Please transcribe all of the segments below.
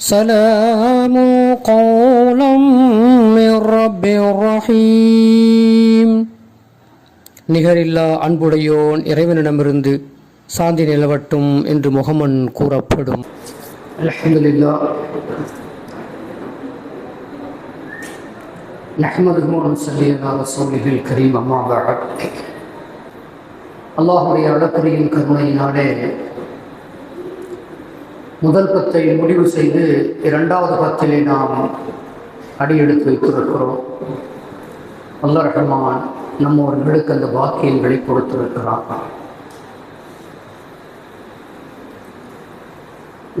سلام قولا من رب رحيم நிகரில்லா அன்புடையோன் இறைவனிடமிருந்து சாந்தி நிலவட்டும் என்று முகமன் கூறப்படும் அல்ஹம்துலில்லா نحمده ونصلي على رسوله الكريم أما بعد அல்லாஹுடைய அளப்பரியின் கருணையினாலே முதல் பத்தை முடிவு செய்து இரண்டாவது பத்திலே நாம் அடியெடுத்து வைத்திருக்கிறோம். உள்ளாட்டமாக நம்ம ஒரு நம்மவர்களுக்கு அந்த பாக்கியங்களை கொடுத்திருக்கிறான்.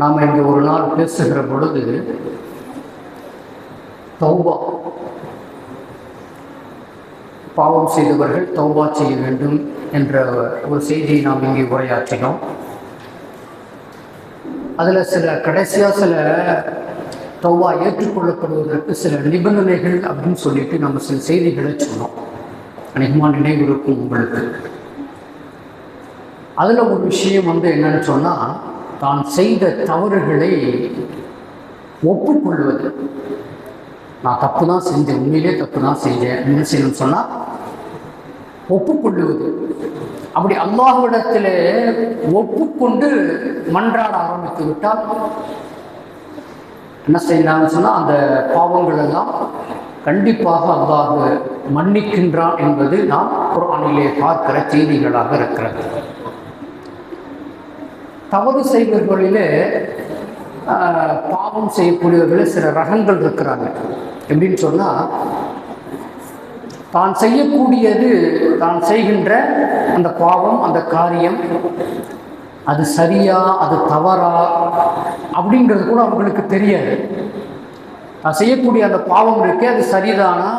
நாம் இங்கே ஒரு நாள் பேசுகிற பொழுது தௌபா பாவம் செய்தவர்கள் தௌபா செய்ய வேண்டும் என்ற ஒரு செய்தியை நாம் இங்கே உரையாற்றினோம். அதில் சில கடைசியாக சில தௌவா ஏற்றுக்கொள்ளப்படுவதற்கு சில நிபந்தனைகள் அப்படின்னு சொல்லிட்டு நம்ம சில செய்திகளை சொன்னோம். அநேகமாக நினைவு இருக்கும் உங்களுக்கு. அதில் ஒரு விஷயம் வந்து என்னன்னு சொன்னால் தான் செய்த தவறுகளை ஒப்புக்கொள்வது. நான் தப்பு தான் செஞ்சேன் உண்மையிலே தப்பு தான் செஞ்சேன் என்ன செய்யணும்னு சொன்னால் ஒப்புக்கொள்ளுவது. அப்படி அல்லாஹ்விடத்தில் ஒப்புக்கொண்டு மன்றாட ஆரம்பித்து விட்டால் என்ன செய்யலாம்னு சொன்னால் அந்த பாவங்கள் எல்லாம் கண்டிப்பாக அல்லாஹ் மன்னிக்கின்றான் என்பது நாம் குரானிலே பார்க்கிற செய்திகளாக இருக்கிறது. தவறு செய்வர்களிலே பாவம் செய்யக்கூடியவர்களில் சில ரகங்கள் இருக்கிறாங்க. எப்படின்னு சொன்னால் தான் செய்யக்கூடியது தான் செய்கின்ற அந்த பாவம் அந்த காரியம். அது சரியா அது தவறா அப்படிங்கிறது கூட அவங்களுக்கு தெரியாது. நான் செய்யக்கூடிய அந்த பாவம் இருக்கே அது சரிதானா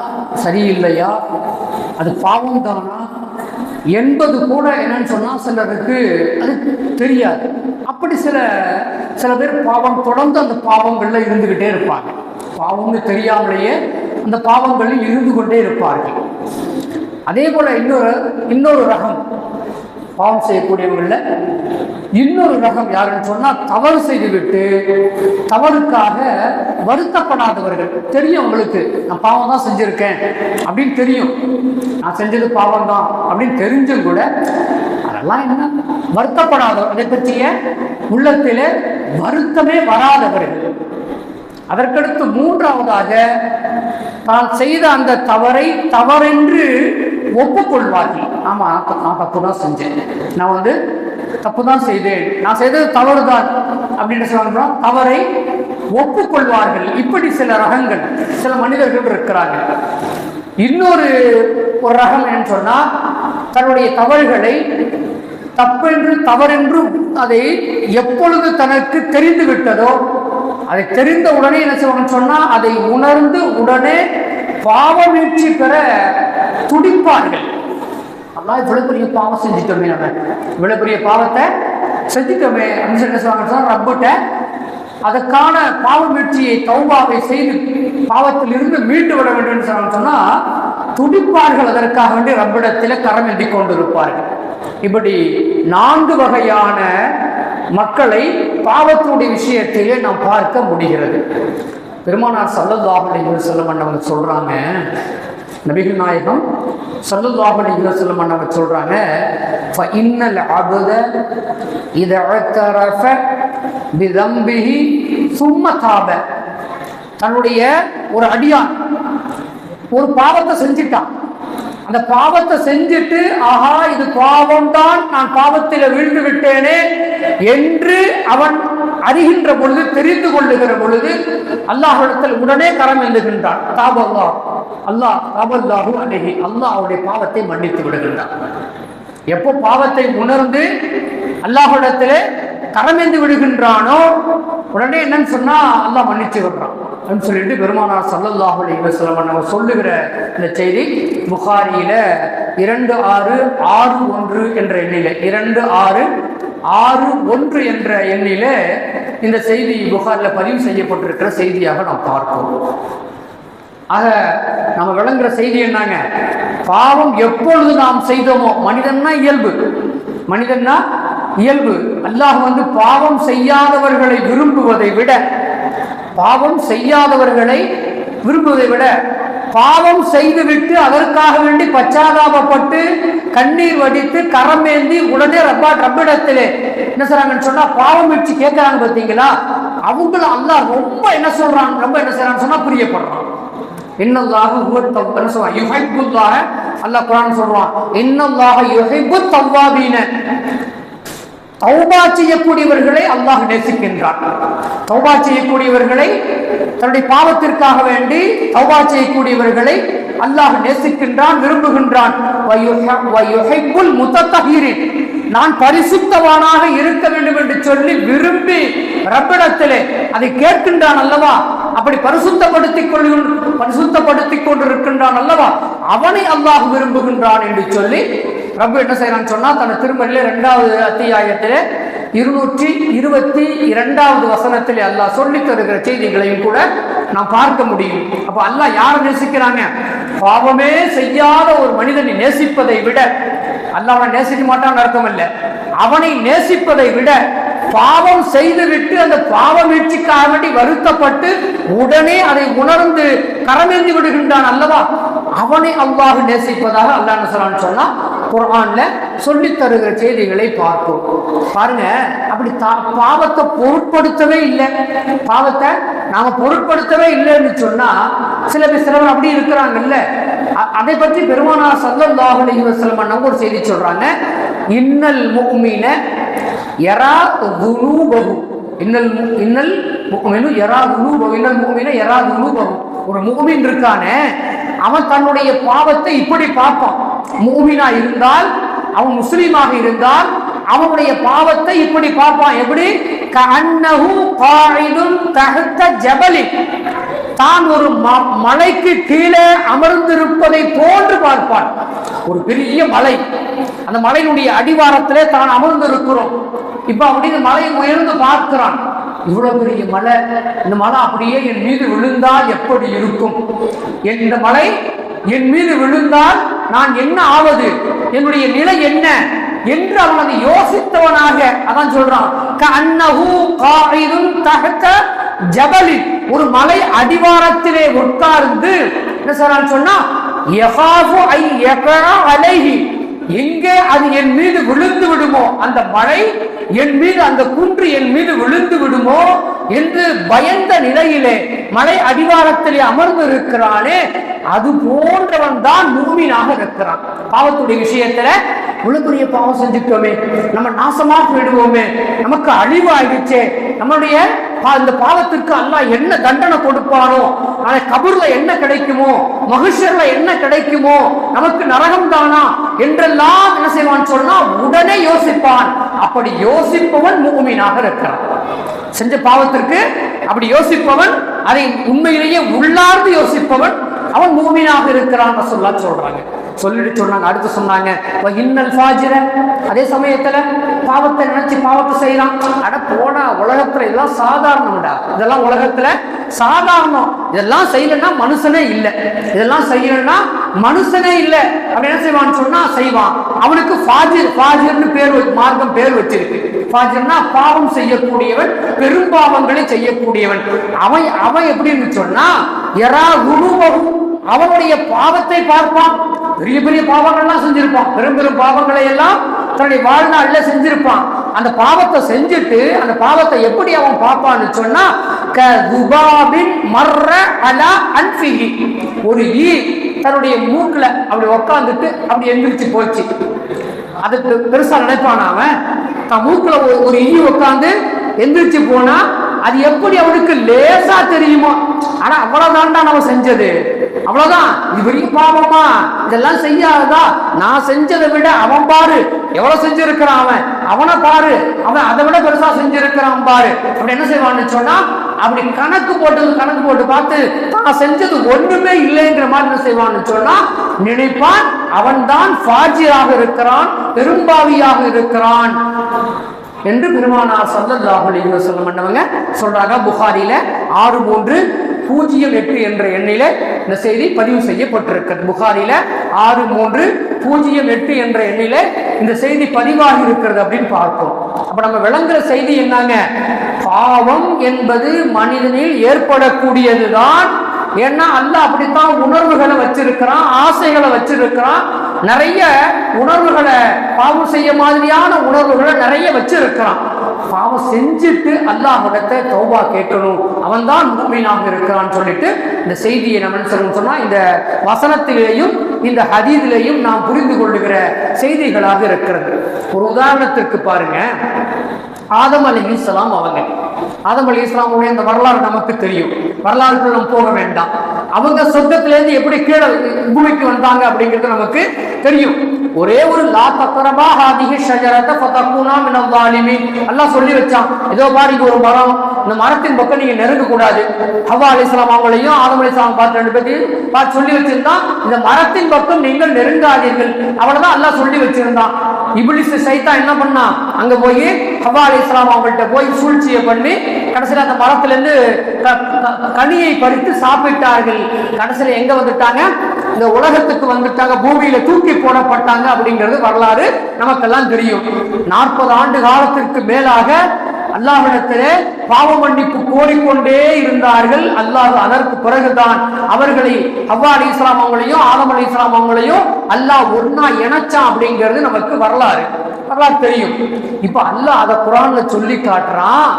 சரியில்லையா? அது பாவம் தானா? என்பது கூட என்னன்னு சொன்னால் சிலருக்கு அது தெரியாது. அப்படி சில சில பேர் பாவம் தொடர்ந்து அந்த பாவங்களில் இருந்துக்கிட்டே இருப்பாங்க. பாவம்னு தெரியாமலேயே அந்த பாவங்களில் இருந்து கொண்டே இருப்பார்கள். அதே போல இன்னொரு இன்னொரு ரகம் பாவம் செய்யக்கூடியவங்கள இன்னொரு ரகம் யாருன்னு சொன்னா தவறு செய்துவிட்டு தவறுக்காக வருத்தப்படாதவர்கள். தெரியும் உங்களுக்கு நான் பாவம் தான் செஞ்சிருக்கேன் அப்படின்னு தெரியும். நான் செஞ்சது பாவம் தான் அப்படின்னு தெரிஞ்சும் கூட அதெல்லாம் என்ன? வருத்தப்படாதவர். அதை பற்றிய உள்ளத்திலே வருத்தமே வராதவர்கள். அதற்கடுத்து மூன்றாவதாக தான் செய்த அந்த தவறை தவறென்று ஒப்புக்கொள்வார்கள். ஆமா நான் தப்பு தான் செஞ்சேன். நான் வந்து தப்பு தான் செய்தேன். நான் செய்தது தவறு தான் அப்படின்னு சொல்றோம். தவறை ஒப்புக்கொள்வார்கள். இப்படி சில ரகங்கள் சில மனிதர்கள் இருக்கிறாங்க இன்னொரு ஒரு ரகம் என்னன்னு சொன்னா தன்னுடைய தவறுகளை தப்பென்று தவறென்று அதை எப்பொழுது தனக்கு தெரிந்து விட்டதோ அதை தெரிந்த உடனே என்ன செய்வாங்கன்னு சொன்னா அதை உணர்ந்து உடனே பாவ வீழ்ச்சி பெற துடிப்பார்கள். அல்லா இவ்வளவு பெரிய பாவம் செஞ்சுட்டோமே நம்ம. இவ்வளவு பெரிய பாவத்தை செஞ்சுட்டோமே. அப்படின்னு என்ன சொல்லுவாங்கன்னு சொன்னா அதற்கான பாவ வீழ்ச்சியை தௌபாவை செய்து பாவத்தில் இருந்து மீண்டு விட வேண்டும் என்று சொன்னாங்கன்னு சொன்னா துடிப்பார்கள் அதற்காக வேண்டி ரப்பிடத்தில் கரம் எழுதி கொண்டிருப்பார்கள். இப்படி நான்கு வகையான மக்களை பாவத்தினுடைய விஷயத்திலே நாம் பார்க்க முடிகிறது. பெருமானார் சல்லல்லாஹு அலைஹி வஸல்லம் அவங்க சொல்றாங்க நபிகள் நாயகம் சல்லல்லாஹு அலைஹி வஸல்லம் அவங்க சொல்றாங்க இன்னல் இத அத்தரஃப பிதம்பிஹி சும்ம தன்னுடைய ஒரு அடியான் ஒரு பாவத்தை செஞ்சிட்டான். அந்த பாவத்தை செஞ்சுட்டு ஆஹா இது பாவம் தான் நான் பாவத்தில் வீழ்ந்து விட்டேனே என்று அவன் அறிகின்ற பொழுது தெரிந்து கொள்ளுகிற பொழுது அல்லாஹிடத்தில் உடனே கரம் எழுதுகின்றான். தாபல்லா அல்லாஹ் தாபல்லாஹு அழகி அல்லாஹ் அவருடைய பாவத்தை மன்னித்து விடுகின்றான். எப்போ பாவத்தை உணர்ந்து அல்லாஹிடத்திலே கரமேந்து விடுகின்றானோ உடனே என்னன்னு சொன்னா அல்லாஹ் மன்னிச்சு விடுறான். சொல்லிட்டு பெருமானார் சல்லல்லாஹு அலைஹி நம்ம சொல்லுகிற இந்த செய்தி புகாரியில இரண்டு ஆறு ஆறு ஒன்று என்ற எண்ணில இரண்டு ஆறு ஆறு ஒன்று என்ற எண்ணில இந்த செய்தி புகாரில் பதிவு செய்யப்பட்டிருக்கிற செய்தியாக நாம் பார்ப்போம். ஆக நம்ம விளங்குற செய்தி என்னங்க? பாவம் எப்பொழுது நாம் செய்தோமோ மனிதன்னா இயல்பு. மனிதன்னா இயல்பு. அல்லாஹ் வந்து பாவம் செய்யாதவர்களை விரும்புவதை விட பாவம் செய்யாதவர்களை விரும்புவதை விட பாவம் செய்துவிட்டு அதற்காக வேண்டி பச்சாதாபப்பட்டு கண்ணீர் வடித்து கரமேந்தி உடனே ரப்பா ரப்பிடத்திலே என்ன சொல்றாங்கன்னு சொன்னா பாவம் வச்சு கேட்கறாங்க பார்த்தீங்களா? அவங்கள அல்லா ரொம்ப என்ன சொல்றாங்க ரொம்ப என்ன செய்யறான்னு சொன்னா புரியப்படுறான். இன்னல்லாஹு ஹுவ என்ன சொல்றான்? யுஹிப்புல்லாஹ அல்லாஹ் குர்ஆன் சொல்றான் இன்னல்லாஹ யுஹிப்பு தவ்வாபீன. தௌபா செய்யக்கூடியவர்களை அல்லாஹ் நேசிக்கின்றான். தௌபா செய்யக்கூடியவர்களை தன்னுடைய பாவத்திற்காக வேண்டி தௌபா செய்யக்கூடியவர்களை அல்லாஹ் நேசிக்கின்றான் விரும்புகின்றான். வயுஹ- நான் பரிசுத்தவானாக இருக்க வேண்டும் என்று சொல்லி விரும்பி ரப்பிடத்திலே அதை கேட்கின்றான் அல்லவா? அப்படி பரிசுத்தப்படுத்திக் கொள்ள பரிசுத்தப்படுத்திக் கொண்டிருக்கின்றான் அல்லவா? அவனை அல்லாஹ் விரும்புகின்றான் என்று சொல்லி ரப்பு என்ன செய்யறான்னு சொன்னா தன் திருமணில இரண்டாவது அத்தியாயத்திலே இருநூற்றி இருபத்தி இரண்டாவது வசனத்திலே அல்லாஹ் சொல்லித் தருகிற செய்திகளையும் கூட நாம் பார்க்க முடியும். அப்ப அல்லாஹ் யாரை நேசிக்கிறாங்க? பாவமே செய்யாத ஒரு மனிதனை நேசிப்பதை விட அல்லாஹ் அவனை நேசிக்க மாட்டான்னு அர்த்தம் இல்லை. அவனை நேசிப்பதை விட பாவம் செய்துவிட்டு அந்த பாவ வீழ்ச்சிக்காக வேண்டி வருத்தப்பட்டு உடனே அதை உணர்ந்து கரமேந்தி விடுகின்றான் அல்லவா? அவனை அல்லாஹ் நேசிப்பதாக அல்லாஹ் என்ன குரான்ல சொல்லி சொல்லித் தருகிற செய்திகளை பார்ப்போம் பாருங்க அப்படி தா- பாவத்தை பொருட்படுத்தவே இல்லை. பாவத்தை நாம பொருட்படுத்தவே இல்லைன்னு சொன்னா சில பேர் சிலவர் அப்படி இருக்கிறாங்கல்ல. அதை பற்றி பெருமானார் சல்லல்லாஹு அலைஹி வஸல்லம் நம்ம ஒரு செய்தி சொல்றாங்க. இன்னல் முஃமின யரா துனூபஹு இன்னல் மு- இன்னல் முஃமினு யரா துனூபஹு இன்னல் முஃமின யரா துனூபஹு ஒரு முஃமின் இருக்கானே அவன் தன்னுடைய பாவத்தை இப்படி பார்ப்பான். மூமினா இருந்தால் அவன் முஸ்லீமாக இருந்தால் அவனுடைய பாவத்தை இப்படி பார்ப்பான். எப்படி? கஅன்னஹு ஜபலி தான் ஒரு ம- மலைக்கு கீழே அமர்ந்திருப்பதை போன்று பார்ப்பான். ஒரு பெரிய மலை. அந்த மலையினுடைய அடிவாரத்திலே தான் அமர்ந்திருக்கிறோம். இப்ப அப்படின்னு மலை மலையை உயர்ந்து பார்க்கிறான். இவ்வளவு பெரிய மலை. இந்த மலை அப்படியே என் மீது விழுந்தால் எப்படி இருக்கும்? என் இந்த மலை என் மீது விழுந்தால் நான் என்ன ஆவது? என்னுடைய நிலை என்ன? என்று அவன் அதை யோசித்தவனாக அதான் சொல்றான் தகத்த காயிதுன் ஒரு மலை அடிவாரத்திலே உட்கார்ந்து என்ன சொல்றான்னு சொன்னா எங்கே அது என் மீது விழுந்து விடுமோ? அந்த மழை என் மீது அந்த குன்று என் மீது விழுந்து விடுமோ? என்று பயந்த நிலையிலே மலை அடிவாரத்திலே அமர்ந்து இருக்கிறானே அது போன்றவன் தான் மூமினாக இருக்கிறான். பாவத்துடைய விஷயத்துல இவ்வளவு பாவம் செஞ்சுட்டோமே நம்ம நாசமா போயிடுவோமே நமக்கு அழிவு ஆயிடுச்சே நம்மளுடைய இந்த பாவத்திற்கு அல்லாஹ் என்ன தண்டனை கொடுப்பானோ நாளை கபூர்ல என்ன கிடைக்குமோ மகிஷர்ல என்ன கிடைக்குமோ நமக்கு நரகம் தானா என்றெல்லாம் என்ன செய்வான் சொன்னா உடனே யோசிப்பான். அப்படி யோசிப்பவன் மூமினாக இருக்கிறான். செஞ்ச பாவத்திற்கு அப்படி யோசிப்பவன் அதை உண்மையிலேயே உள்ளார்ந்து யோசிப்பவன் அவன் மூமினாக இருக்கிறான் சொல்லா சொல்றாங்க. சொல்லிட்டு சொன்னாங்க அடுத்து சொன்னாங்க. இன்னல் ஃபாஜிர. அதே சமயத்துல பாவத்தை நினைச்சு பாவத்தை செய்யலாம். அட போடா உலகத்துல இதெல்லாம் சாதாரணம்டா. இதெல்லாம் உலகத்துல சாதாரணம். இதெல்லாம் செய்யலன்னா மனுஷனே இல்லை. இதெல்லாம் செய்யலன்னா மனுஷனே இல்லை. அப்படி என்ன செய்வான்னு சொன்னா செய்வான். அவனுக்கு ஃபாஜிர் ஃபாஜிர்னு பேர் மார்க்கம் பேர் வச்சிருக்கு. ஃபாஜிர்னா பாவம் செய்யக்கூடியவன் பெரும்பாவங்களை செய்யக்கூடியவன். அவன் அவன் எப்படின்னு சொன்னா எரா குருவகும் அவனுடைய பாவத்தை பார்ப்பான். பெரிய பெரிய பாவங்கள்லாம் செஞ்சிருப்பான். பெரும் பெரும் பாவங்களை எல்லாம் தன்னுடைய வாழ்நாள்ல செஞ்சிருப்பான். அந்த பாவத்தை செஞ்சுட்டு அந்த பாவத்தை எப்படி அவன் பார்ப்பான்னு சொன்னா க துபாபின் மர்ர அலா அன்ஃபிஹி. ஒரு ஈ தன்னுடைய மூக்குல அப்படி உக்காந்துட்டு அப்படி எந்திரிச்சு போச்சு. அதுக்கு பெருசா நினைப்பான் அவன். தான் மூக்குல ஒரு- ஒரு ஈ உட்காந்து எந்திரிச்சு போனா அது எப்படி அவனுக்கு லேசா தெரியுமோ. ஆனா அவ்வளவுதான்டா நம்ம செஞ்சது. அவ்வளவுதான். இது பெரிய பாவமா இதெல்லாம் செய்யாததா? நான் செஞ்சதை விட அவன் பாரு. எவ்வளவு செஞ்சிருக்கிறான் அவன்? அவனை பாரு. அவன் அதை விட பெருசா செஞ்சிருக்கிறான் பாரு. அப்படி என்ன செய்வான்னு சொன்னா அப்படி கணக்கு போட்டு கணக்கு போட்டு பார்த்து தான் செஞ்சது ஒண்ணுமே இல்லைங்கிற மாதிரி என்ன செய்வான்னு சொன்னா நினைப்பான் அவன்தான் ஃபாஜியாக இருக்கிறான் பெரும்பாவியாக இருக்கிறான். என்று பெருமானார் ஸல்லல்லாஹு அலைஹி வஸல்லம் பண்ணவங்க சொல்றாங்க புகாரில. ஆறு மூன்று பூஜ்ஜியம் எட்டு என்ற எண்ணில இந்த செய்தி பதிவு செய்யப்பட்டிருக்கிறது. புகாரில ஆறு மூன்று பூஜ்ஜியம் எட்டு என்ற எண்ணில இந்த செய்தி பதிவாகி இருக்கிறது அப்படின்னு பார்ப்போம். அப்ப நம்ம விளங்குற செய்தி என்னங்க? பாவம் என்பது மனிதனில் ஏற்படக்கூடியதுதான். ஏன்னா அல்ல அப்படித்தான் உணர்வுகளை வச்சிருக்கிறான் ஆசைகளை வச்சிருக்கிறான். நிறைய உணர்வுகளை பாவம் செய்ய மாதிரியான உணர்வுகளை நிறைய வச்சிருக்கிறான். பாவம் செஞ்சுட்டு அல்லாஹிடத்தை தௌபா கேட்கணும். அவன் தான் மூமினாக இருக்கிறான்னு சொல்லிட்டு இந்த செய்தியை நம்ம என்ன சொன்னால் சொன்னா இந்த வசனத்திலேயும் இந்த ஹதீதிலேயும் நாம் புரிந்து கொள்ளுகிற செய்திகளாக இருக்கிறது. ஒரு உதாரணத்திற்கு பாருங்க. ஆதம் அலி இஸ்லாம் அவங்க. ஆதம் அலி இஸ்லாமுடைய இந்த வரலாறு நமக்கு தெரியும். வரலாறுக்குள்ள நம்ம போக வேண்டாம். அவங்க சொர்க்கத்திலேருந்து எப்படி கீழே பூமிக்கு வந்தாங்க அப்படிங்கிறது நமக்கு தெரியும். ஒரே ஒரு லா தக்கரபா ஹாதிஹி ஷஜரத ஃபதகுனா மினல் ஸாலிமீன். அல்லாஹ் சொல்லி வச்சான். ஏதோ பாருங்க ஒரு மரம். இந்த மரத்தின் பக்கம் நீங்க நெருங்க கூடாது. ஹவ்வா அலைஹிஸ்ஸலாம் அவங்களையும் ஆதம் அலைஹிஸ்ஸலாம் பார்த்து ரெண்டு பேருக்கு பார்த்து சொல்லி வச்சிருந்தான். இந்த மரத்தின் பக்கம் நீங்கள் நெருங்காதீர்கள். அவ்வளவுதான் அல்லாஹ் சொல்லி வச்சிருந்தான். இப்லிஸ் சைத்தா என்ன பண்ணா? அங்க போய் ஹவா அலி இஸ்லாம் அவங்கள்ட்ட போய் சூழ்ச்சியை பண்ணி கடைசியில் அந்த மரத்திலேருந்து க- கனியை பறித்து சாப்பிட்டார்கள். கடைசியில் எங்க வந்துட்டாங்க? இந்த உலகத்துக்கு வந்துட்டாங்க. பூமியில தூக்கி போடப்பட்டாங்க அப்படிங்கிறது வரலாறு நமக்கெல்லாம் தெரியும். நாற்பது ஆண்டு காலத்திற்கு மேலாக அல்லாஹிடத்திலே பாவ மன்னிப்பு கோரிக்கொண்டே இருந்தார்கள். அல்லாஹ் அதற்கு பிறகுதான் அவர்களை ஹவ்வா அலி இஸ்லாம் அவங்களையும் ஆலம் அலி இஸ்லாம் அவங்களையும் அல்லாஹ் ஒன்னா இணைச்சான் அப்படிங்கிறது நமக்கு வரலாறு. வரலாறு தெரியும். இப்ப அல்லாஹ் அதை குரான்ல சொல்லி காட்டுறான்.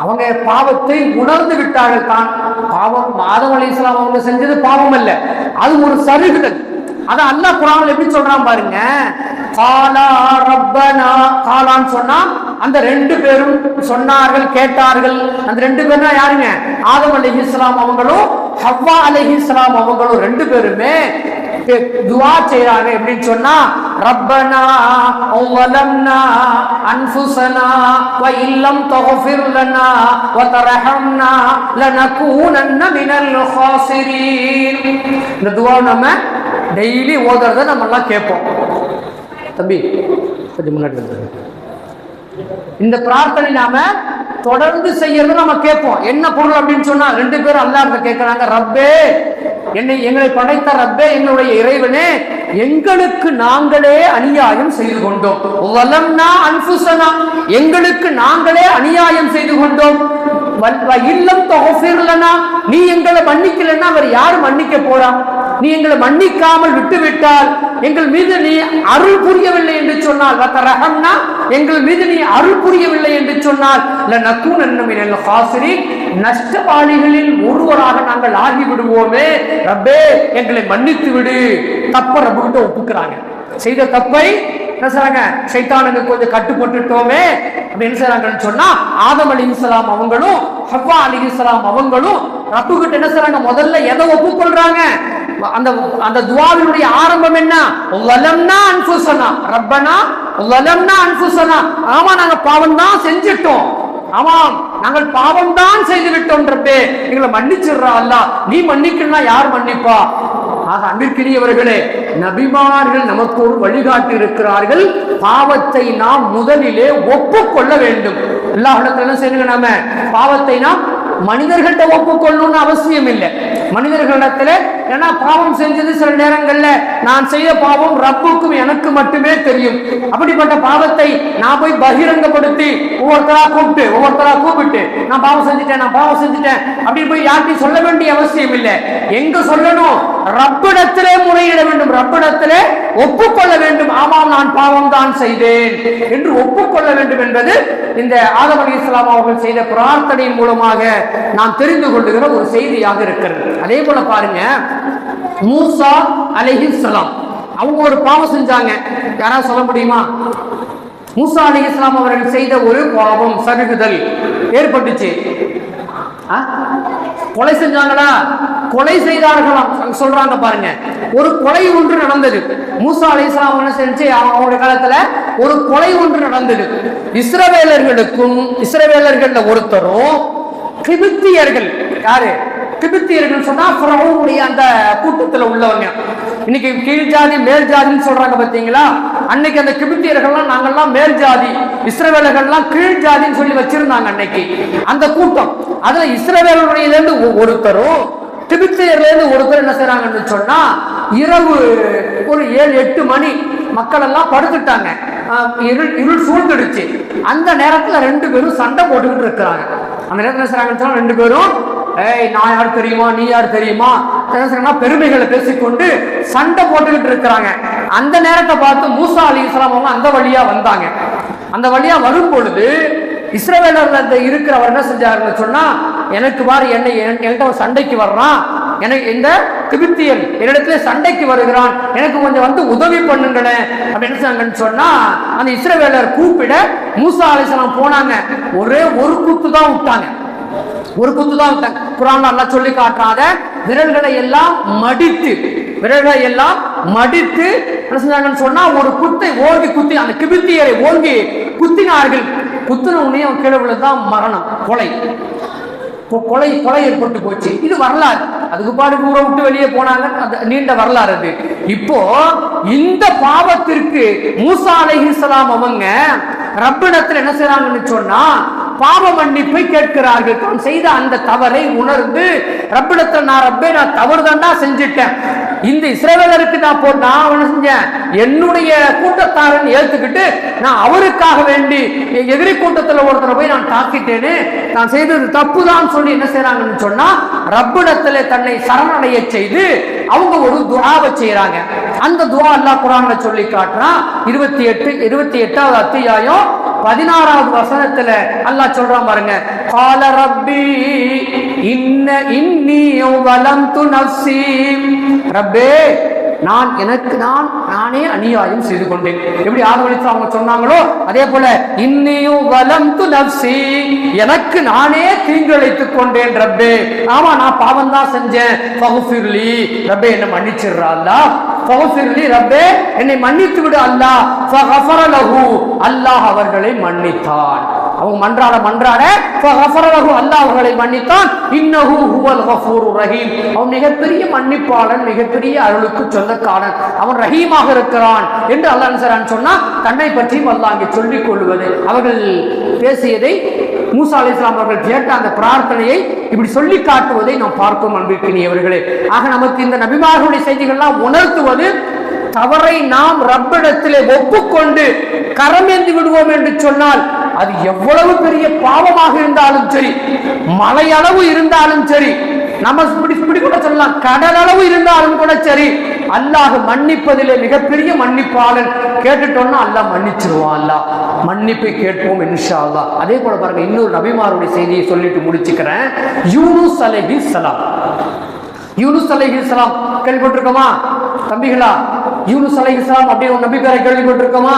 அவங்க பாவத்தை உணர்ந்து விட்டார்கள் தான். பாவம் ஆதம் அலி இஸ்லாம் அவங்க செஞ்சது பாவம் அல்ல. அது ஒரு சருகுதல். அதான் அல்லாஹ் குரான்ல எப்படி சொல்றான் பாருங்க? காலா ரப்பனா காலான்னு சொன்னா அந்த ரெண்டு பேரும் சொன்னார்கள் கேட்டார்கள். அந்த ரெண்டு பேர்னா யாருங்க? ஆதம் அலி இஸ்லாம் அவங்களும் ஹவ்வா அலி இஸ்லாம் அவங்களும் ரெண்டு பேருமே துவா செய்யறாங்க எப்படின்னு சொன்னா ரப்பனா வலம்னா அன்ஃபுசனா வ இல்லம் தக்ஃபிர் லனா வ தர்ஹம்னா லனகூனன்ன மினல் ஹாசிரீன். இந்த துவா நம்ம டெய்லி ஓதுறத நம்ம எல்லாம் கேட்போம். தம்பி கொஞ்சம் முன்னாடி இந்த பிரார்த்தனை நாம தொடர்ந்து செய்யறது நம்ம கேட்போம். என்ன பொருள் அப்படின்னு சொன்னா ரெண்டு பேரும் அல்லாத கேட்கிறாங்க ரப்பே என்னை எங்களை படைத்த ரப்பே எங்களுடைய இறைவனே எங்களுக்கு நாங்களே அநியாயம் செய்து கொண்டோம். வலம்னா அன்ஃபுஸனா எங்களுக்கு நாங்களே அநியாயம் செய்து கொண்டோம். இல்லம் தகஃபிர்லனா நீ எங்களை மன்னிக்கலன்னா அவர் யார் மன்னிக்க போறான் நீ எங்களை மன்னிக்காமல் விட்டுவிட்டால் எங்கள் மீது நீ அருள் புரியவில்லை என்று சொன்னால் ரஹம்னா எங்கள் மீது நீ அருள் புரியவில்லை என்று சொன்னால் லனகூனன்ன ஒருவராக நாங்கள் ஆகிவிடுவோமே ரப்பே எங்களை மன்னித்து விடு தப்ப ரப்புகிட்ட ஒப்புக்கிறாங்க. செய்த தப்பை என்ன செய்றாங்க? சைத்தானுக்கு கொஞ்சம் கட்டுப்பட்டுட்டோமே அப்படின்னு என்ன செய்றாங்கன்னு சொன்னா ஆதம் அலி இஸ்லாம் அவங்களும் ஹவ்வா அலி இஸ்லாம் அவங்களும் ரப்பு கிட்ட என்ன செய்றாங்க? முதல்ல எதை ஒப்புக்கொள்றாங்க? அந்த அந்த துவாவினுடைய ஆரம்பம் என்ன? வலம்னா அன்ஃபுசனா ரப்பனா வலம்னா அன்ஃபுசனா ஆமா நாங்க பாவம் தான் செஞ்சிட்டோம். ஆமாம் நாங்கள் பாவம் தான் செய்து விட்டோம் ரப்பே. எங்களை மன்னிச்சிடுறா அல்ல. நீ மன்னிக்கணும்னா யார் மன்னிப்பா? ஆக அன்பிற்கினியவர்களே நபிமார்கள் நமக்கு ஒரு வழிகாட்டி இருக்கிறார்கள். பாவத்தை நாம் முதலிலே ஒப்புக்கொள்ள வேண்டும். எல்லா இடத்துல செய்யுங்க நாம? பாவத்தை நாம் மனிதர்கள்ட்ட ஒப்புக்கொள்ளணும்னு அவசியம் இல்லை மனிதர்களிடத்துல ஏன்னா பாவம் செஞ்சது சில நேரங்கள்ல நான் செய்த பாவம் ரப்புக்கும் எனக்கு மட்டுமே தெரியும். அப்படிப்பட்ட பாவத்தை நான் போய் பகிரங்கப்படுத்தி ஒவ்வொருத்தரா கூப்பிட்டு ஒவ்வொருத்தரா கூப்பிட்டு நான் பாவம் செஞ்சுட்டேன் நான் பாவம் செஞ்சுட்டேன் அப்படி போய் யார்ட்டையும் சொல்ல வேண்டிய அவசியம் இல்லை. எங்க சொல்லணும்? ரப்பிடத்திலே முறையிட வேண்டும் ரப்பிடத்திலே ஒப்புக்கொள்ள வேண்டும். ஆமாம் நான் பாவம் தான் செய்தேன் என்று ஒப்புக்கொள்ள வேண்டும் என்பது இந்த ஆதம் அலி இஸ்லாம் அவர்கள் செய்த பிரார்த்தனையின் மூலமாக நாம் தெரிந்து கொள்ளுகிற ஒரு செய்தியாக இருக்கிறது. அதே போல பாருங்க மூசா அலைஹிஸ்ஸலாம் அவங்க ஒரு பாவம் செஞ்சாங்க. யாராவது சொல்ல முடியுமா? மூசா அலி இஸ்லாம் அவர்கள் செய்த ஒரு பாவம் சருகுதல் ஏற்பட்டுச்சு. ஆ? கொலை செஞ்சாங்களா? கொலை செய்தார்களாம். சொல்றாங்க பாருங்க. ஒரு கொலை ஒன்று நடந்தது. மூசா அலி இஸ்லாம் என்ன செஞ்சு? அவங்களுடைய காலத்துல ஒரு கொலை ஒன்று நடந்தது. இஸ்ரவேலர்களுக்கும் இஸ்ரவேலர்கள்ல ஒருத்தரும் கிபித்தியர்கள். யாரு? கிபித்தியர்கள் சொன்னா ஃபிரௌனுடைய அந்த கூட்டத்துல உள்ளவங்க. இன்னைக்கு கீழ் ஜாதி மேல் ஜாதின்னு சொல்றாங்க பாத்தீங்களா? அன்னைக்கு அந்த கிபித்தியர்கள்லாம் நாங்கெல்லாம் மேல் ஜாதி இஸ்ரவேலர்கள்லாம் கீழ் ஜாதின்னு சொல்லி வச்சிருந்தாங்க அன்னைக்கு. அந்த கூட்டம். அதுல இஸ்ரவேலுடைய ஒருத்தரும் திபெத்தியர்லேருந்து ஒருத்தர் என்ன செய்றாங்கன்னு சொன்னா இரவு ஒரு ஏழு எட்டு மணி மக்கள் எல்லாம் படுத்துட்டாங்க இருள் இருள் சூழ்ந்துடுச்சு. அந்த நேரத்துல ரெண்டு பேரும் சண்டை போட்டுக்கிட்டு இருக்கிறாங்க. அந்த நேரத்தில் என்ன செய்றாங்கன்னு சொன்னா ரெண்டு பேரும் ஏய் நான் யார் தெரியுமா? நீ யார் தெரியுமா? என்ன பெருமைகளை பேசிக்கொண்டு சண்டை போட்டுக்கிட்டு இருக்கிறாங்க. அந்த நேரத்தை பார்த்து மூசா அலி இஸ்லாம் அவங்க அந்த வழியா வந்தாங்க. அந்த வழியா வரும் பொழுது இஸ்ரவேலர்ல இருக்கிறவர் என்ன செஞ்சாருன்னு சொன்னா எனக்கு பாரு என்னை என்- என்கிட்ட ஒரு சண்டைக்கு வர்றான். எனக்கு இந்த திபித்தியல் என்னிடத்துல சண்டைக்கு வருகிறான். எனக்கு கொஞ்சம் வந்து உதவி பண்ணுங்களேன். அப்படின்னு சொன்னாங்கன்னு சொன்னா அந்த இஸ்ரவேலர் கூப்பிட மூசா அலிஸ்லாம் போனாங்க. ஒரே ஒரு குத்து தான் விட்டாங்க. ஒரு குத்து தான் விட்டாங்க குரான் நல்லா சொல்லி காட்டாத விரல்களை எல்லாம் மடித்து விரல்களை எல்லாம் மடித்து என்ன செஞ்சாங்கன்னு சொன்னா ஒரு குத்தை ஓங்கி குத்தி அந்த கிபித்தியரை ஓங்கி குத்தினார்கள். குத்தின உடனே அவன் கீழே விழுந்தான் மரணம் கொலை. கொலை கொலை ஏற்பட்டு போச்சு. இது வரலாறு. அதுக்கு பாடு ஊரை விட்டு வெளியே போனாங்க. அது நீண்ட வரலாறு அது. இப்போ இந்த பாவத்திற்கு மூசா அலைஹிஸ்ஸலாம் அவங்க ரப்பிடத்தில் என்ன செய்யறாங்கன்னு சொன்னா பாவ மன்னிப்பை கேட்கிறார்கள். தான் செய்த அந்த தவறை உணர்ந்து ரப்பிடத்தில் நான் ரப்பே நான் தவறு தாண்டா செஞ்சிட்டேன். இந்த இஸ்ரேலருக்கு நான் போ நான் அவனை செஞ்சேன் என்னுடைய கூட்டத்தாரன் ஏற்றுக்கிட்டு நான் அவருக்காக வேண்டி எதிரி கூட்டத்தில் ஒருத்தரை போய் நான் தாக்கிட்டேன்னு நான் செய்தது தப்பு தான் சொல்லி என்ன செய்யறாங்கன்னு சொன்னா ரப்பிடத்தில் தன்னை சரணடைய செய்து அவங்க ஒரு துவாவை செய்யறாங்க அந்த துவா அல்லா குரான சொல்லி காட்டுறான். இருபத்தி எட்டு இருபத்தி எட்டாவது அத்தியாயம் பதினாறாவது வசனத்துல அல்லா சொல்றான் பாருங்க. கால ரப்பி இன்ன இன்னி வலம்து நஃப்ஸி. ரப்பே நான் எனக்கு நான் நானே அநியாயம் செய்து கொண்டேன். எப்படி ஆதரவளித்து அவங்க சொன்னாங்களோ அதே போல இன்னியும் வலம்து நஃப்ஸி எனக்கு நானே தீங்கிழைத்துக் கொண்டேன் ரப்பே. ஆமா நான் பாவம் தான் செஞ்சேன். ஃபகுஃபிர்லி ரப்பே என்ன மன்னிச்சிடுறா என்னை மன்னித்து விடு அல்லாஹ் அல்லாஹ் அவர்களை மன்னித்தான் அவங்க மன்றாட மன்றாட ஃபகஃபர அல்லாஹ் அவர்களை மன்னித்தான். இன்னகு ஹுவல் கஃபூருர் ரஹீம். அவன் மிகப்பெரிய மன்னிப்பாளன் மிகப்பெரிய அருளுக்கு சொந்தக்காரன். அவன் ரஹீமாக இருக்கிறான் என்று அல்லாஹ் என்ன சொன்னா தன்னை பற்றியும் அல்லாஹ் அங்கே சொல்லிக் கொள்வது. அவர்கள் பேசியதை மூசா அலைஹிஸ்ஸலாம் அவர்கள் கேட்ட அந்த பிரார்த்தனையை இப்படி சொல்லி காட்டுவதை நாம் பார்க்கும் அன்பிற்கினியவர்களே. ஆக நமக்கு இந்த நபிமார்களுடைய செய்திகள்லாம் உணர்த்துவது தவறை நாம் ரப்பிடத்திலே ஒப்புக்கொண்டு கரமேந்து விடுவோம் என்று சொன்னால் அது எவ்வளவு பெரிய பாவமாக இருந்தாலும் சரி மலையளவு இருந்தாலும் சரி நம்ம இப்படி இப்படி கூட சொல்லலாம் கடல் அளவு இருந்தாலும் கூட சரி அல்லாஹ் மன்னிப்பதிலே மிகப்பெரிய மன்னிப்பாளன். கேட்டுட்டோம்னா அல்லாஹ் மன்னிச்சிருவான் அல்லாஹ். மன்னிப்பை கேட்போம் இன்ஷா அல்லாஹ் அதே போல பாருங்க இன்னொரு நபிமாருடைய செய்தியை சொல்லிட்டு முடிச்சுக்கிறேன். யூனுஸ் அலைஹி சலாம். யூனுஸ் சலாம் கேள்விப்பட்டிருக்கோமா? தம்பிகளா யூனுஸ் அலைஹிஸ்ஸலாம் அப்படின்னு ஒரு நபி பேரை கேள்விப்பட்டிருக்கோமா?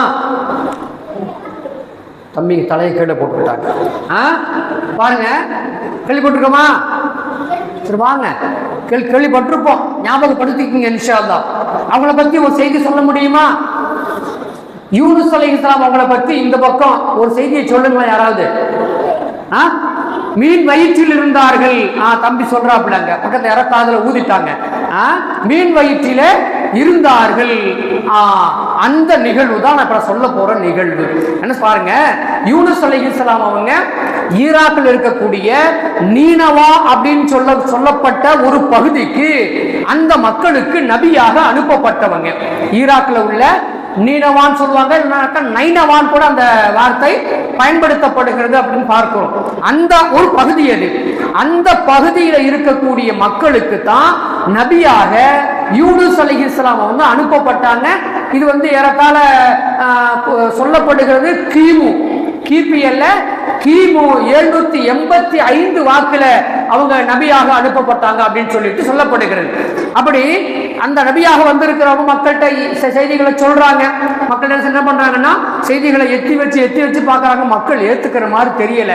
தம்பி தலையை கீழே போட்டுக்கிட்டாங்க. ஆ? பாருங்க. கேள்விப்பட்டிருக்கோமா சரி வாங்க. கேள் கேள்விப்பட்டிருப்போம். ஞாபகப்படுத்திக்கிங்க நிஷாந்தா அவங்கள பத்தி ஒரு செய்தி சொல்ல முடியுமா? யூனுஸ் இஸ்லாம் அவங்கள பத்தி இந்த பக்கம் ஒரு செய்தியை சொல்லுங்களேன் யாராவது. ஆ? மீன் வயிற்றில் இருந்தார்கள். ஆ தம்பி சொல்றாப்புலங்க. பக்கத்துல யாரோ காதுல ஊதிட்டாங்க. ஆ? மீன் வயிற்றில இருந்தார்கள். அந்த நிகழ்வு தான் நான் இப்ப சொல்ல போற நிகழ்வு. என்ன பாருங்க யூனுஸ் அலைஹிஸ்ஸலாம் அவங்க ஈராக்கில் இருக்கக்கூடிய நீனவா அப்படின்னு சொல்ல சொல்லப்பட்ட ஒரு பகுதிக்கு அந்த மக்களுக்கு நபியாக அனுப்பப்பட்டவங்க. ஈராக்கில் உள்ள நீனவான் சொல்லுவாங்க இல்லைனாக்கா நைனவான் கூட அந்த வார்த்தை பயன்படுத்தப்படுகிறது அப்படின்னு பார்க்கிறோம். அந்த ஒரு பகுதி அது அந்த பகுதியில் இருக்கக்கூடிய மக்களுக்கு தான் நபியாக யூனுஸ் அலைஹிஸ்ஸலாம் வந்து அனுப்பப்பட்டாங்க. இது வந்து ஏறத்தாழ சொல்லப்படுகிறது கிமு. கிபிஎல்ல கிமு எழுநூத்தி எண்பத்தி ஐந்து வாக்குல அவங்க நபியாக அனுப்பப்பட்டாங்க அப்படின்னு சொல்லிட்டு சொல்லப்படுகிறது. அப்படி அந்த நபியாக வந்திருக்கிறவங்க மக்கள்கிட்ட செய்திகளை சொல்றாங்க. மக்கள் என்ன பண்றாங்கன்னா செய்திகளை எத்தி வச்சு எத்தி வச்சு பார்க்கறாங்க. மக்கள் ஏத்துக்கிற மாதிரி தெரியல.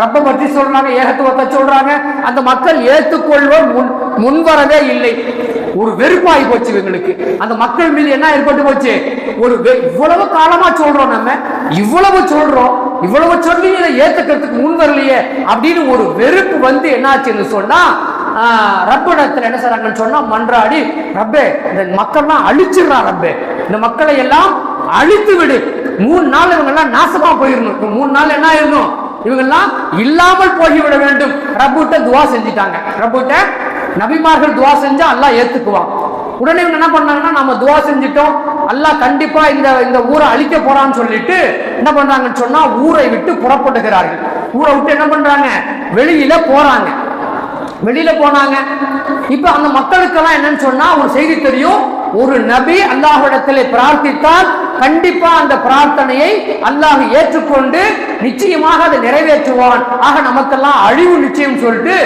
ரப்ப பற்றி சொல்றாங்க ஏகத்துவத்தை சொல்றாங்க. அந்த மக்கள் ஏற்றுக்கொள்வோர் முன் முன்வரவே இல்லை. ஒரு வெறுப்பாகி போச்சு இவங்களுக்கு. அந்த மக்கள் மீது என்ன ஏற்பட்டு போச்சு? ஒரு வெ- இவ்வளவு காலமா சொல்றோம் நம்ம. இவ்வளவு சொல்றோம். இவ்வளவு சொல்லி இதை ஏத்துக்கிறதுக்கு முன் வரலையே அப்படின்னு ஒரு வெறுப்பு வந்து என்னாச்சுன்னு சொன்னா ஆஹ், என்ன செய்றாங்கன்னு சொன்னா மன்றாடி ரப்பே இந்த மக்கள்லாம் அழிச்சிடுறான் ரப்பே. இந்த மக்களை எல்லாம் அழித்து விடு. மூணு நாள் இவங்க எல்லாம் நாசமா போயிடணும் மூணு நாள் என்ன ஆயிடணும் இவங்கெல்லாம் இல்லாமல் போய்விட வேண்டும். ரப்புட்ட துவா செஞ்சிட்டாங்க. ரப்புட்ட நபிமார்கள் துவா செஞ்சா அல்லா ஏத்துக்குவான். உடனே என்ன பண்ணாங்கன்னா நம்ம துவா செஞ்சிட்டோம். அல்லா கண்டிப்பா இந்த இந்த ஊரை அழிக்க போறான்னு சொல்லிட்டு என்ன பண்றாங்கன்னு சொன்னா ஊரை விட்டு புறப்படுகிறார்கள். ஊரை விட்டு என்ன பண்றாங்க? வெளியில போறாங்க. வெளியில போனாங்க. இப்ப அந்த மக்களுக்கெல்லாம் என்னன்னு சொன்னா ஒரு செய்தி தெரியும். ஒரு நபி அல்லாஹிடத்திலே பிரார்த்தித்தால் கண்டிப்பா அந்த பிரார்த்தனையை அல்லாஹ் ஏற்றுக்கொண்டு நிச்சயமாக அதை நிறைவேற்றுவான். ஆக நமக்கெல்லாம் அழிவு நிச்சயம் சொல்லிட்டு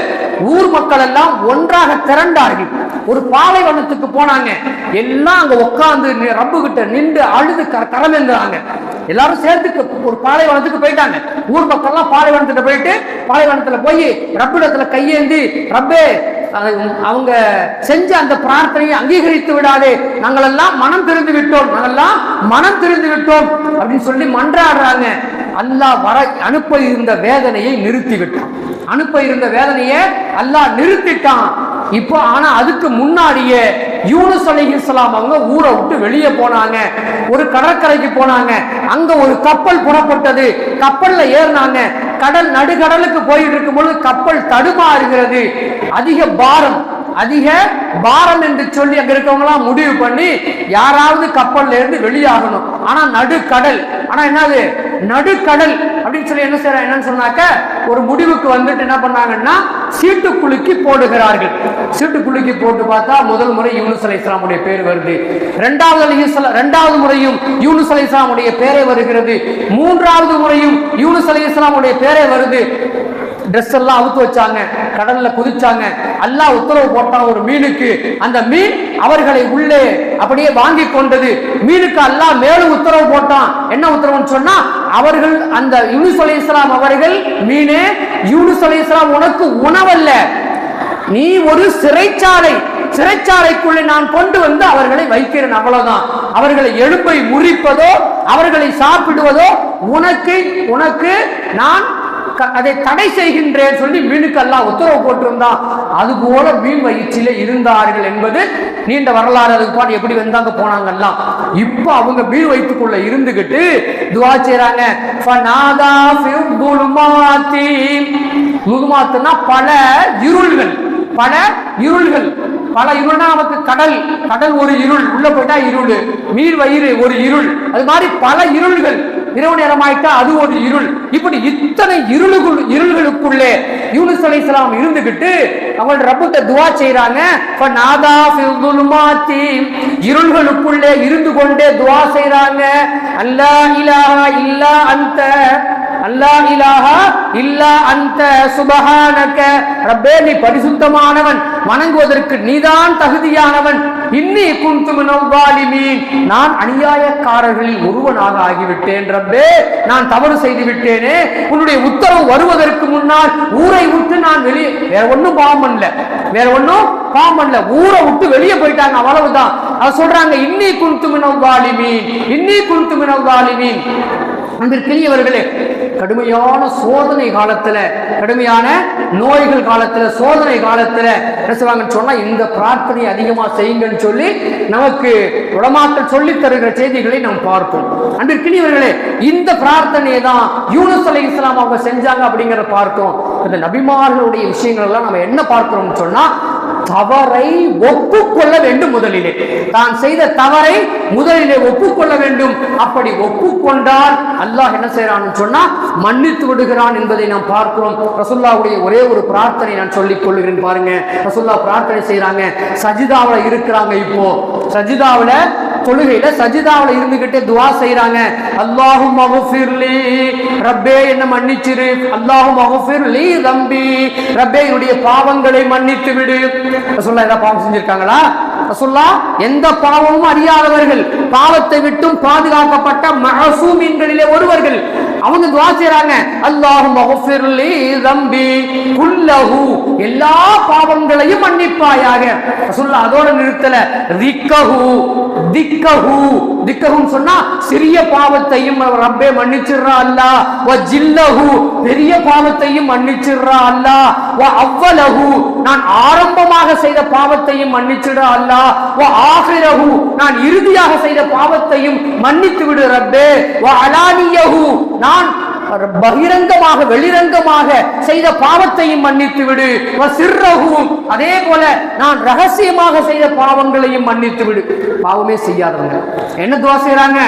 ஊர் மக்கள் எல்லாம் ஒன்றாக திரண்டார்கள் ஒரு பாலைவனத்துக்கு போனாங்க. எல்லாம் அங்க உட்காந்து ரப்பு கிட்ட நின்று அழுது க- எல்லாரும் சேர்த்து ஒரு பாலைவனத்துக்கு போயிட்டாங்க. ஊர் மக்கள்லாம் பாலைவனத்துக்கு போயிட்டு பாலைவனத்துல போய் ரப்பிடத்துல கையேந்தி ரப்பே அவங்க செஞ்ச அந்த பிரார்த்தனையை அங்கீகரித்து விடாதே. நாங்கள் எல்லாம் மனம் திருந்து விட்டோம். நாங்கெல்லாம் மனம் திருந்து விட்டோம் அப்படின்னு சொல்லி மன்றாடுறாங்க. அல்லாஹ் வர அனுப்ப இருந்த வேதனையை நிறுத்தி விட்டான் அனுப்ப இருந்த வேதனையை அல்லாஹ் நிறுத்திட்டான். இப்போ ஆனா அதுக்கு முன்னாடியே யூனுஸ் இஸ்லாம் அவங்க ஊரை விட்டு வெளியே போனாங்க. ஒரு கடற்கரைக்கு போனாங்க. அங்க ஒரு கப்பல் புறப்பட்டது. கப்பல்ல ஏறினாங்க. கடல் நடுக்கடலுக்கு போயிட்டு இருக்கும் பொழுது கப்பல் தடுமாறுகிறது. அதிக பாரம். அதிக பாரம் என்று சொல்லி அங்க இருக்கவங்களாம் முடிவு பண்ணி யாராவது கப்பல்ல இருந்து வெளியாகணும். ஆனா நடுக்கடல். ஆனா என்னது? நடுக்கடல் அப்படின்னு சொல்லி என்ன செய்யற என்னன்னு சொன்னாக்க ஒரு முடிவுக்கு வந்துட்டு என்ன பண்ணாங்கன்னா சீட்டு குலுக்கி போடுகிறார்கள். சீட்டு குலுக்கி போட்டு பார்த்தா முதல் முறை யூனுஸ் அலை இஸ்லாமுடைய பேர் வருது. இரண்டாவது அலி இரண்டாவது முறையும் யூனுஸ் அலை இஸ்லாமுடைய பேரே வருகிறது. மூன்றாவது முறையும் யூனுஸ் அலை இஸ்லாமுடைய பேரே வருது. ட்ரெஸ் எல்லாம் அவுத்து வச்சாங்க கடல்ல குதிச்சாங்க. அல்லாஹ் உத்தரவு போட்டான் ஒரு மீனுக்கு. அந்த மீன் அவர்களை உள்ளே அப்படியே வாங்கி கொண்டது. மீனுக்கு அல்லாஹ் மேலும் உத்தரவு போட்டான். என்ன உத்தரவுன்னு சொன்னா அவர்கள் அந்த யூனிஸ் அலி இஸ்லாம் அவர்கள் மீனே யூனிஸ் அலி இஸ்லாம் உனக்கு உணவல்ல. நீ ஒரு சிறைச்சாலை சிறைச்சாலைக்குள்ளே நான் கொண்டு வந்து அவர்களை வைக்கிறேன் அவ்வளவுதான். அவர்களை எலும்பை முறிப்பதோ அவர்களை சாப்பிடுவதோ உனக்கு உனக்கு நான் அதை தடை செய்கின்றேன் சொல்லி மீனுக்கெல்லாம் உத்தரவு போட்டிருந்தான் அது போல மீன் வயிற்றிலே இருந்தார்கள் என்பது நீண்ட வரலாறு. அதுக்கு பாட்டு எப்படி வந்தாங்க போனாங்கல்லாம் இப்போ அவங்க மீன் வயிற்றுக்குள்ள இருந்துகிட்டு துவா செய்றாங்க. ஃபனாதா பல இருள்கள் பல இருள்கள். பல இருள்னா நமக்கு கடல் கடல் ஒரு இருள் உள்ள போயிட்டா இருள் நீர் வயிறு ஒரு இருள். அது மாதிரி பல இருள்கள். இரவு நேரமாயிட்டா அது ஒரு இருள். இப்படி இத்தனை இருளுக்குள் இருள்களுக்குள்ளே யூனுஸ் சலாம் இருந்துகிட்டு அவங்க ரப்பத்தை துவா செய்யறாங்க நாதா இருள்களுக்குள்ளே இருந்து கொண்டே துவா செய்யறாங்க அல்லா இலாஹா இல்லா அந்த அல்லா இலாஹா இல்லா அந்த சுபஹானக. ரப்பே நீ பரிசுத்தமானவன். வணங்குவதற்கு நீதான் தகுதியானவன். இன்னி குந்து நான் அநியாயக்காரர்களில் ஒருவனாக ஆகிவிட்டேன் ரப்பே. நான் தவறு செய்து விட்டேனே. உன்னுடைய உத்தரவு வருவதற்கு முன்னால் ஊரை விட்டு நான் வெளியே வேற ஒன்னும் பாவம் பண்ணல. வேற ஒன்னும் பாவம் பண்ணல. ஊரை விட்டு வெளியே போயிட்டாங்க அவ்வளவுதான். அவ சொல்றாங்க இன்னி குந்து இன்னி குந்து அன்பிற்கினியவர்களே கடுமையான சோதனை காலத்துல கடுமையான நோய்கள் காலத்துல சோதனை காலத்துல என்ன சொன்னா இந்த பிரார்த்தனை அதிகமா செய்யுங்கன்னு சொல்லி நமக்கு உடமாக்கள் சொல்லி தருகிற செய்திகளை நாம் பார்ப்போம். அன்பிற்கினியவர்களே இந்த பிரார்த்தனையை தான் யூனஸ் அலை இஸ்லாம் அவங்க செஞ்சாங்க அப்படிங்கிறத பார்த்தோம். இந்த நபிமார்களுடைய விஷயங்கள் எல்லாம் நம்ம என்ன பார்க்கிறோம்னு சொன்னா தவறை ஒப்புக்கொள்ள வேண்டும் முதலிலே. தான் செய்த தவறை முதலிலே ஒப்புக்கொள்ள வேண்டும். அப்படி ஒப்புக்கொண்டால் அல்லாஹ் என்ன செய்யறான்னு சொன்னா மன்னித்து விடுகிறான் என்பதை நாம் பார்க்கிறோம். ரசுல்லாவுடைய ஒரே ஒரு பிரார்த்தனை நான் சொல்லிக் கொள்கிறேன் பாருங்க. ரசுல்லா பிரார்த்தனை செய்யறாங்க சஜிதாவில் இருக்கிறாங்க இப்போ. சஜிதாவில் தொழுகையில சஜிதாவுல இருந்துகிட்டே துவா செய்றாங்க. அல்லாஹும் மகுஃபிர்லி ரப்பே என்ன மன்னிச்சிரு. அல்லாஹும் மகுஃபிர்லி தம்பி. ரப்பே என்னுடைய பாவங்களை மன்னித்து விடு. ரசூல்லா ஏதாவது பாவம் செஞ்சிருக்காங்களா? சொல்லா எந்த பாவமும் அறியாதவர்கள் பாவத்தை விட்டும் பாதுகாக்கப்பட்ட மகசூமீன்களிலே ஒருவர்கள் அவங்க துவா செய்றாங்க. அல்லாஹும் மகஃபிர்லி தம்பி. குல்லஹு எல்லா பாவங்களையும் மன்னிப்பாயாக. சொல்ல அதோட நிறுத்தல. ரிக்கஹு. திக்கஹு. திக்கஹுன்னு சொன்னா சிறிய பாவத்தையும் ரப்பே மன்னிச்சிடுறா அல்லா. வ ஜில்லஹு. பெரிய பாவத்தையும் மன்னிச்சிடுறா அல்லா. வ அவ்வலஹு. நான் ஆரம்பமாக செய்த பாவத்தையும் மன்னிச்சிடுறா அல்லா. வ ஆஹிரஹு நான் இறுதியாக செய்த பாவத்தையும் மன்னித்து விடு ரப்பே. வ அலானியஹு. நான் பகிரங்கமாக வெளிரங்கமாக செய்த பாவத்தையும் மன்னித்து விடு வ அதே போல நான் ரகசியமாக செய்த பாவங்களையும் மன்னித்து விடு பாவமே செய்யாதவங்க. என்ன துவா செய்யறாங்க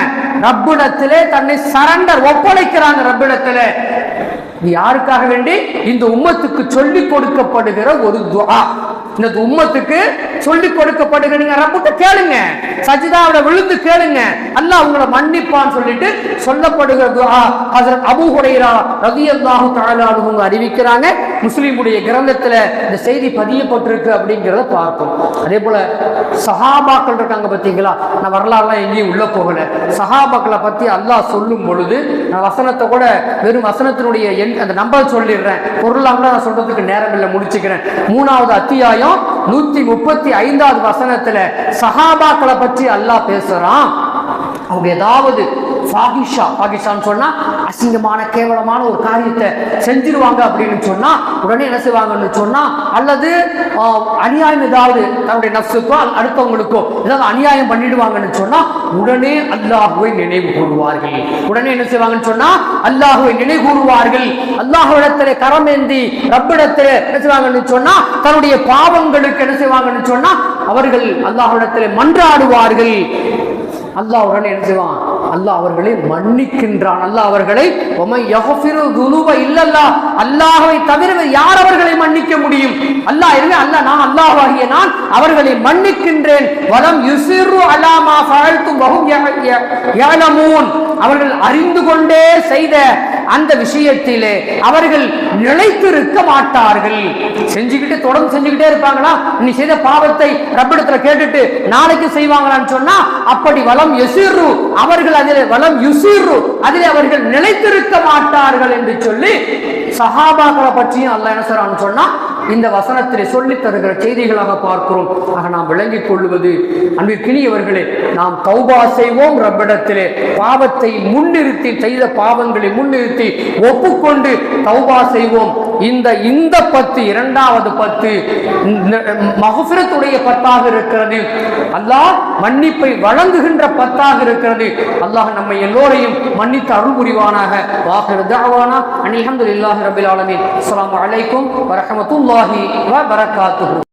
ரப்பிடத்திலே தன்னை சரண்டர் ஒப்படைக்கிறாங்க ரப்பிடத்திலே. யாருக்காக வேண்டி? இந்த உம்மத்துக்கு சொல்லிக் கொடுக்கப்படுகிற ஒரு துவா. இந்த உம்மத்துக்கு சொல்லிக் கொடுக்கப்படுங்க நீங்க ரப்பிட்ட கேளுங்க. சஜிதாவில விழுந்து கேளுங்க. அல்ல உங்களை மன்னிப்பான்னு சொல்லிட்டு சொல்லப்படுகிற துஆ ஹஜரத் அபூ ஹுரைரா ரலியல்லாஹு தஆலா அவங்க அறிவிக்கிறாங்க. முஸ்லீமுடைய கிரந்தத்துல இந்த செய்தி பதியப்பட்டிருக்கு அப்படிங்கிறத பார்க்கும் அதே போல சஹாபாக்கள் இருக்காங்க பார்த்தீங்களா? நான் வரலாறுலாம் எங்கேயும் உள்ள போகல. சஹாபாக்களை பத்தி அல்லாஹ் சொல்லும் பொழுது நான் வசனத்தை கூட வெறும் வசனத்தினுடைய எண் அந்த நம்பர் சொல்லிடுறேன். பொருளாக நான் சொல்றதுக்கு நேரம் இல்லை முடிச்சுக்கிறேன். மூணாவது அத்தியாயம் நூத்தி முப்பத்தி ஐந்தாவது வசனத்துல சஹாபாக்களை பற்றி அல்லாஹ் பேசுறான். அவங்க ஏதாவது பாகிஷா பாகிஷான்னு சொன்னா அசிங்கமான கேவலமான ஒரு காரியத்தை செஞ்சிருவாங்க அப்படின்னு சொன்னா உடனே என்ன செய்வாங்கன்னு சொன்னா அல்லது அநியாயம் ஏதாவது தன்னுடைய நஃப்ஸுக்கோ அடுத்தவங்களுக்கோ ஏதாவது அநியாயம் பண்ணிடுவாங்கன்னு சொன்னா உடனே அல்லாஹுவை நினைவு கூறுவார்கள். உடனே என்ன செய்வாங்கன்னு சொன்னா அல்லாஹுவை நினைவு கூறுவார்கள். அல்லாஹ்விடத்திலே கரமேந்தி ரப்பிடத்திலே என்ன செய்வாங்கன்னு சொன்னா தன்னுடைய பாவங்களுக்கு என்ன செய்வாங்கன்னு சொன்னா அவர்கள் அல்லாஹ்விடத்திலே மன்றாடுவார்கள். அல்லாஹ் உடனே என்ன செய்வான்? அல்லாஹ் அவர்களை மன்னிக்கின்றான். அல்லாஹ் அவர்களை ஒமை இல்லல்லா. அல்லாஹ்வை தவிர யார் அவர்களை மன்னிக்க முடியும்? அல்லாஹ் எனவே அல்லாஹ் நான் அல்லாஹாகிய நான் அவர்களை மன்னிக்கின்றேன். வலம் யுசிரு அலாமா ஃபஅல்தும் வஹும் ய- யஅலமூன். அவர்கள் அறிந்து கொண்டே செய்த அந்த விஷயத்திலே அவர்கள் நிலைத்திருக்க மாட்டார்கள். செஞ்சுக்கிட்டு தொடர்ந்து செஞ்சுக்கிட்டே இருப்பாங்களா? நீ செய்த பாவத்தை ரப்பிடத்துல கேட்டுட்டு நாளைக்கு செய்வாங்களான்னு சொன்னா அப்படி வளம் எசிர்ரு. அவர்கள் அதிலே வளம் யுசிர்ரு. அதிலே அவர்கள் நிலைத்திருக்க மாட்டார்கள் என்று சொல்லி சஹாபாக்களை பற்றியும் அல்ல என்ன சொல்றான்னு சொன்னா இந்த வசனத்திலே சொல்லித் தருகிற செய்திகளாக பார்க்கிறோம். ஆக நாம் விளங்கிக் கொள்வது அன்பிற்கினியவர்களே நாம் தௌபா செய்வோம் ரப்பிடத்திலே. பாவத்தை முன்னிறுத்தி செய்த பாவங்களை முன்னிறுத்தி ஒப்புக்கொண்டு தௌபா செய்வோம். இந்த இந்த பத்து இரண்டாவது பத்து மகசுரத்துடைய பத்தாக இருக்கிறது. அல்லாஹ் மன்னிப்பை வழங்குகின்ற பத்தாக இருக்கிறது. அல்லாஹ் நம்மை எல்லோரையும் மன்னித்து அருள் புரிவானாக. வாஹிர் தஅவானா அனில் ரபில் ஆலமின். ஆலமீன் அஸ்ஸலாமு रहमतुल्लाहि व